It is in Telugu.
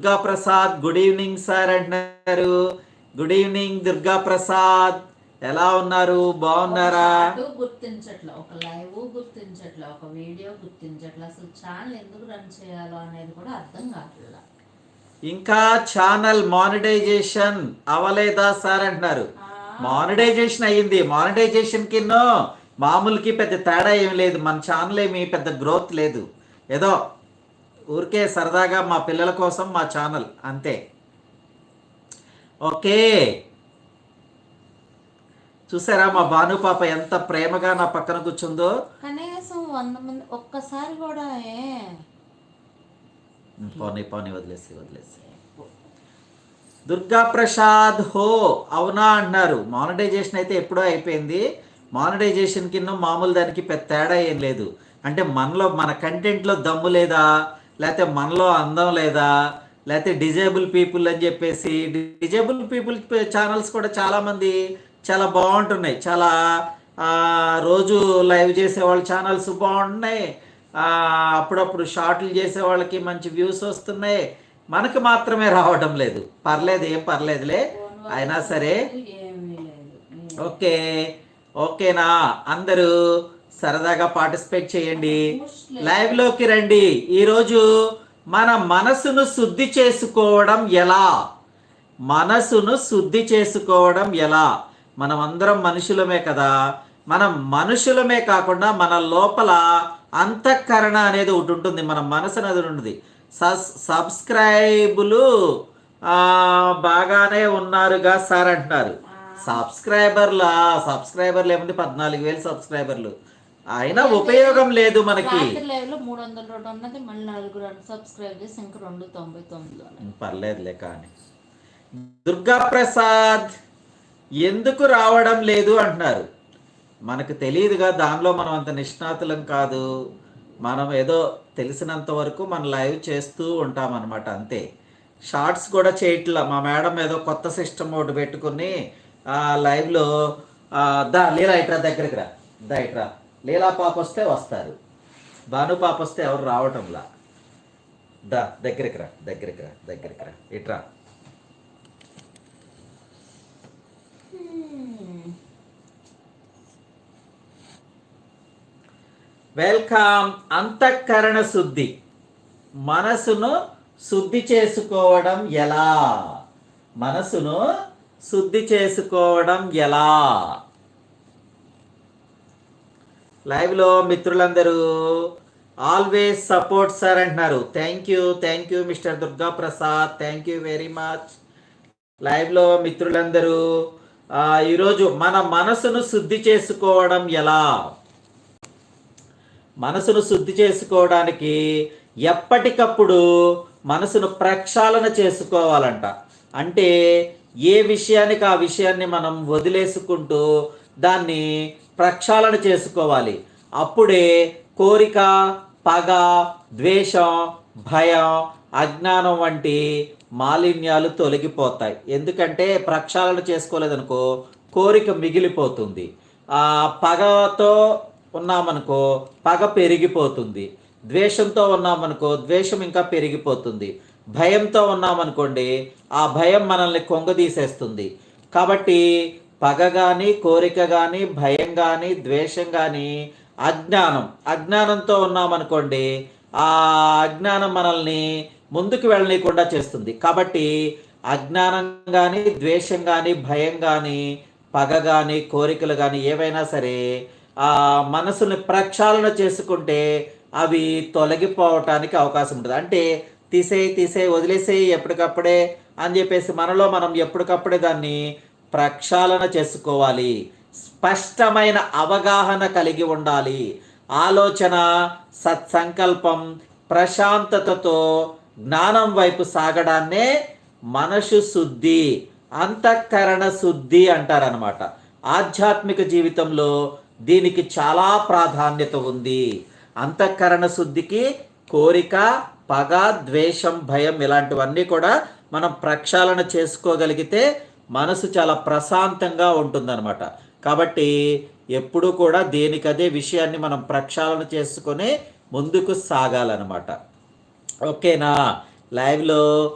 Durga Prasad good evening sir అంటున్నారు. గుడ్ ఈవినింగ్ దుర్గా ప్రసాద్ ఎలా ఉన్నారు? బాగున్నారా? గుర్తించట్లే ఒక లైవ్ గుర్తించట్లే ఒక వీడియో గుర్తించట్లే. అసలు ఛానల్ ఎందుకు రన్ చేయాలో అనేది కూడా అర్థం ఇంకా ఛానల్ మానిటైజేషన్ అవలేదా సార్ అంటున్నారు. మానిటైజేషన్ అయ్యింది. మానిటైజేషన్ కిన్న మామూలుకి పెద్ద తేడా ఏం లేదు. మన ఛానల్ ఏమి పెద్ద గ్రోత్ లేదు. ఏదో ఊరికే సరదాగా మా పిల్లల కోసం మా ఛానల్ అంతే. ఓకే. చూసారా మా భాను పాప ఎంత ప్రేమగా నా పక్కన కూర్చుందో? కనీసం వంద మంది ఒక్కసారి కూడా పోనీ పోనీ వదిలేసి వదిలేసి. దుర్గా ప్రసాద్ హో అవునా అన్నారు మానిటైజేషన్ అయితే ఎప్పుడో అయిపోయింది. మానిటైజేషన్ కింద మామూలు దానికి పెద్ద తేడా ఏం లేదు. అంటే మనలో మన కంటెంట్లో దమ్ము లేదా? లేకపోతే మనలో అందం లేదా లేకపోతే డిజేబుల్ పీపుల్ అని చెప్పేసి డిజేబుల్ పీపుల్ ఛానల్స్ కూడా చాలామంది చాలా బాగుంటున్నాయి. చాలా రోజు లైవ్ చేసే వాళ్ళ ఛానల్స్ బాగుంటున్నాయి అప్పుడప్పుడు షార్ట్లు చేసే వాళ్ళకి మంచి వ్యూస్ వస్తున్నాయి. మనకు మాత్రమే రావడం లేదు. పర్లేదు ఏం పర్లేదులే. అయినా సరే. ఓకే. ఓకేనా? అందరూ సరదాగా పార్టిసిపేట్ చేయండి. లైవ్లోకి రండి. ఈరోజు మన మనసును శుద్ధి చేసుకోవడం ఎలా? మనసును శుద్ధి చేసుకోవడం ఎలా? మనం అందరం మనుషులమే కదా. మనం మనుషులమే కాకుండా మన లోపల అంతఃకరణ అనేది ఒకటి ఉంటుంది. మన మనసు అనేది ఉంటుంది. సబ్స్క్రైబులు బాగానే ఉన్నారుగా సార్ అంటున్నారు. సబ్స్క్రైబర్ల? సబ్స్క్రైబర్లు ఏముంది? పద్నాలుగు వేలు సబ్స్క్రైబర్లు. అయినా ఉపయోగం లేదు మనకి. మూడు వందల రెండు ఉన్నది మళ్ళీ సబ్స్క్రైబ్ చేసి ఇంక రెండు తొంభై తొమ్మిది. పర్లేదులే కానీ. దుర్గా ప్రసాద్ ఎందుకు రావడం లేదు అంటున్నారు. మనకు తెలియదుగా దానిలో మనం అంత నిష్ణాతులం కాదు. మనం ఏదో తెలిసినంత వరకు మన లైవ్ చేస్తూ ఉంటాం అనమాట అంతే. షార్ట్స్ కూడా చేయట్లా. మా మేడం ఏదో కొత్త సిస్టమ్ ఒకటి పెట్టుకుని లైవ్లో దా లీలా ఇట్రా దగ్గరికి రా. దా ఇట్రా లీలా పాప వస్తే వస్తారు. భాను పాప వస్తే ఎవరు రావటంలా? దా దగ్గరికి రా దగ్గరికి రా దగ్గరికి రా. ఇట్రా వెల్కమ్ అంతఃకరణ శుద్ధి. మనసును శుద్ధి చేసుకోవడం ఎలా? మనసును శుద్ధి చేసుకోవడం ఎలా? లైవ్లో మిత్రులందరూ ఆల్వేస్ సపోర్ట్ సార్ అంటున్నారు. Thank you thank you mister Durga Prasad thank you very much లైవ్లో మిత్రులందరూ ఈరోజు మన మనసును శుద్ధి చేసుకోవడం ఎలా? మనసును శుద్ధి చేసుకోవడానికి ఎప్పటికప్పుడు మనసును ప్రక్షాళన చేసుకోవాలంట. అంటే ఏ విషయానికి ఆ విషయాన్ని మనం వదిలేసుకుంటూ దాన్ని ప్రక్షాళన చేసుకోవాలి. అప్పుడే కోరిక పగ ద్వేషం భయం అజ్ఞానం వంటి మాలిన్యాలు తొలగిపోతాయి. ఎందుకంటే ప్రక్షాళన చేసుకోలేదనుకో కోరిక మిగిలిపోతుంది. ఆ పగతో ఉన్నామనుకో పగ పెరిగిపోతుంది. ద్వేషంతో ఉన్నామనుకో ద్వేషం ఇంకా పెరిగిపోతుంది. భయంతో ఉన్నామనుకోండి ఆ భయం మనల్ని కొంగదీసేస్తుంది కాబట్టి పగ కానీ కోరిక కానీ భయం కానీ ద్వేషం కానీ అజ్ఞానం. అజ్ఞానంతో ఉన్నామనుకోండి ఆ అజ్ఞానం మనల్ని ముందుకు వెళ్ళనీయకుండా చేస్తుంది. కాబట్టి అజ్ఞానం కానీ ద్వేషం కానీ భయం కానీ పగ కానీ కోరికలు కానీ ఏవైనా సరే ఆ మనసుని ప్రక్షాళన చేసుకుంటే అవి తొలగిపోవటానికి అవకాశం ఉంటుంది. అంటే తీసేయి తీసేయి వదిలేసేయి ఎప్పటికప్పుడే అని చెప్పేసి మనలో మనం ఎప్పటికప్పుడే దాన్ని ప్రక్షాళన చేసుకోవాలి. స్పష్టమైన అవగాహన కలిగి ఉండాలి. ఆలోచన సత్సంకల్పం ప్రశాంతతతో జ్ఞానం వైపు సాగడాన్నే మనసు శుద్ధి అంతఃకరణ శుద్ధి అంటారనమాట ఆధ్యాత్మిక జీవితంలో దీనికి చాలా ప్రాధాన్యత ఉంది. అంతఃకరణ శుద్ధికి కోరిక పగ ద్వేషం భయం ఇలాంటివన్నీ కూడా మనం ప్రక్షాళన చేసుకోగలిగితే మనసు చాలా ప్రశాంతంగా ఉంటుందన్నమాట. కాబట్టి ఎప్పుడూ కూడా దేనికదే విషయాన్ని మనం ప్రక్షాళన చేసుకొని ముందుకు సాగాలన్నమాట. ఓకేనా? లైవ్లో